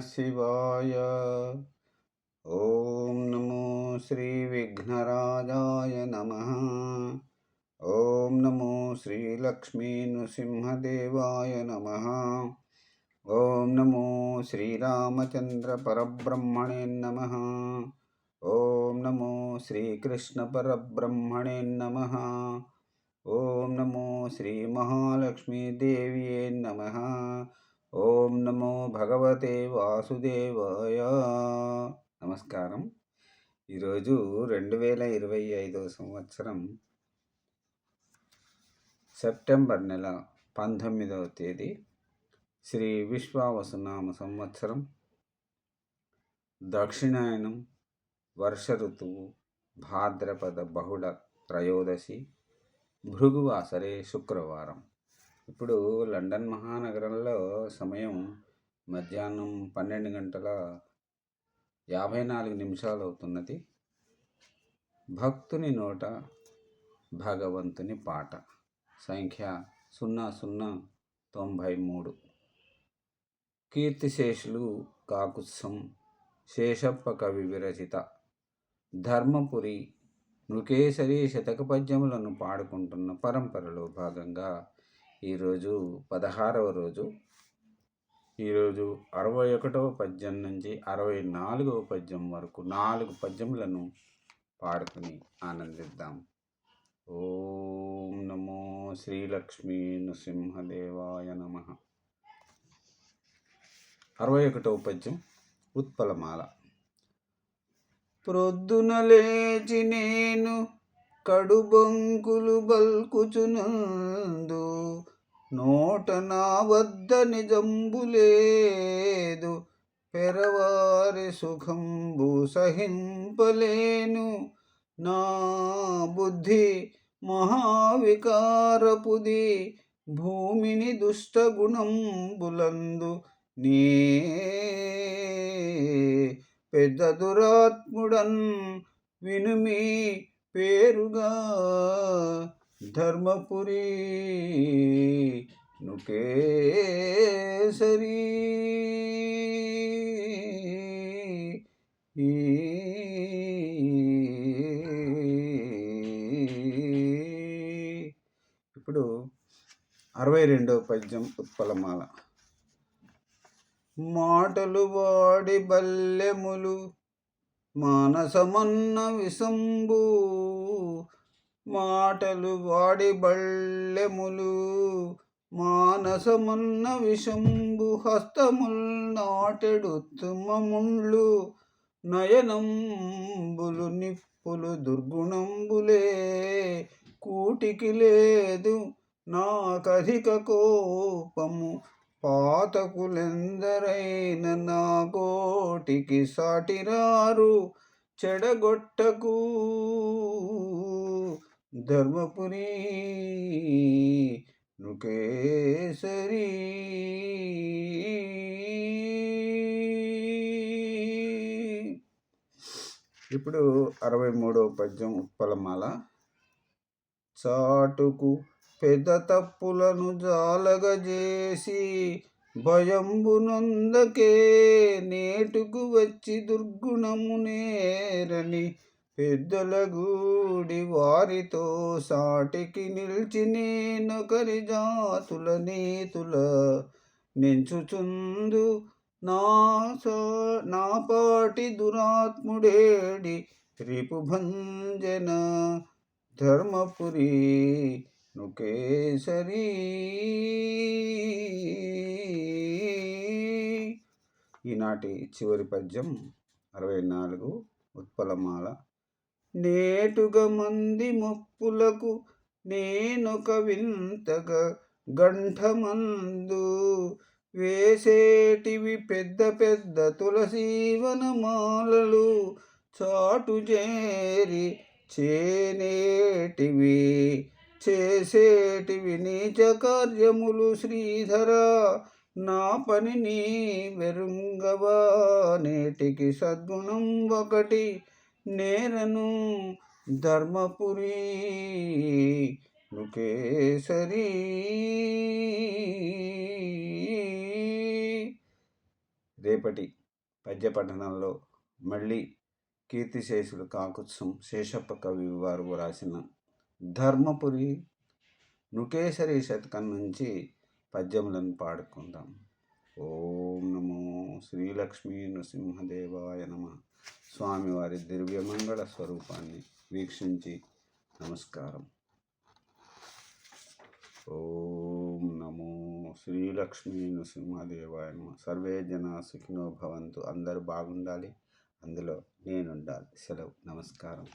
शिवाय ॐ नमो श्रीविघ्नराजाय नमः। ॐ नमो श्रीलक्ष्मीनृसिंहदेवाय नमः। ॐ नमो श्रीरामचन्द्रपरब्रह्मणे नमः। ॐ नमो श्रीकृष्णपरब्रह्मणे नमः। ॐ नमो श्रीमहालक्ष्मीदेव्ये नमः। ఓం నమో భగవతే వాసుదేవాయ. నమస్కారం. ఈరోజు రెండు వేల ఇరవై ఐదవ సంవత్సరం సెప్టెంబర్ నెల పంతొమ్మిదవ తేదీ శ్రీ విశ్వావసునామ సంవత్సరం. దక్షిణాయనం వర్ష ఋతువు భాద్రపద బహుళ త్రయోదశి భృగువాసరే శుక్రవారం. ఇప్పుడు లండన్ మహానగరంలో సమయం మధ్యాహ్నం పన్నెండు గంటల యాభై నాలుగు నిమిషాలు అవుతున్నది. భక్తుని నోట భగవంతుని పాట. సంఖ్య సున్నా సున్నా తొంభై మూడు. కీర్తిశేషులు కాకుత్సం శేషప్ప కవి విరచిత. ధర్మపురి నృకేశరి శతక పద్యములను పాడుకుంటున్న పరంపరలో భాగంగా ఈరోజు పదహారవ రోజు. ఈరోజు అరవై ఒకటవ పద్యం నుంచి అరవై నాలుగవ పద్యం వరకు నాలుగు పద్యములను పాడుకుని ఆనందిద్దాం. ఓం నమో శ్రీలక్ష్మీ నృసింహదేవాయ నమ. అరవై ఒకటవ పద్యం ఉత్పలమాల. ప్రొద్దున లేచి నేను కడుబొంకులు బల్కుచునందు నోట నా వద్ద నిజంబు లేదు పెరవారి సుఖంబు సహింపలేను. నా బుద్ధి మహావికారపుది భూమిని దుష్టగుణంబులందు నీ పెద్ద దురాత్ముడన్ వినుమి పేరుగా ధర్మపురి నుకేసరి. ఇప్పుడు అరవై రెండవ పద్యం ఉత్పలమాల. మాటలు వాడి బల్లెములు మానసమన్న విసంబు మాటలు వాడి బళ్ళెములు మానసమున్న విషంబు హస్తముల్ నాటెడు తుమ్మముండ్లు నయనంబులు నిప్పులు దుర్గుణంబులే. కూటికి లేదు నాకధిక కోపము. పాతకులెందరైన నా కోటికి సాటిరారు చెడగొట్టకు. ధర్మపురి నుకేసరి. ఇప్పుడు అరవై మూడవ పద్యం ఉత్పలమాల. సాటుకు పెద్ద తప్పులను జాలగజేసి భయంబునందకే నేటుకు వచ్చి దుర్గుణము నేరని పెద్దల గూడి వారితో సాటికి నిలిచి నేనొకరి జాతుల నీతుల నించుచుందు నా నాపాటి దురాత్ముడేడి రిపుభంజన ధర్మపురి నుకేసరి. ఈనాటి చివరి పద్యం అరవై నాలుగు ఉత్పలమాల. నేటుగా మంది మొప్పులకు నేనొక వింతగా గంఠమందు వేసేటివి పెద్ద పెద్ద తులసీవనమాలలు చాటు చేరి చేనేటివి చేసేటివి నీచ కార్యములు శ్రీధర. నా పని నీ వెరుంగవా నేటికి సద్గుణం ఒకటి నేనను ధర్మపురి నుకేసరి రేపటి పద్య పఠనంలో మళ్ళీ కీర్తిశేషులు కాకుత్సం శేషప్ప కవి వారు రాసిన ధర్మపురి నుకేశరి శతకం నుంచి పద్యములను పాడుకుందాం. ఓం నమో శ్రీలక్ష్మీ నృసింహదేవాయ నమ. స్వామివారి దివ్యమంగళ స్వరూపాన్ని వీక్షించి నమస్కారం. ఓం నమో శ్రీలక్ష్మీ నృసింహదేవాయ నమ. సర్వే జన సుఖినో భవంతు. అందరూ బాగుండాలి. అందులో నేనుండాలి. సెలవు. నమస్కారం.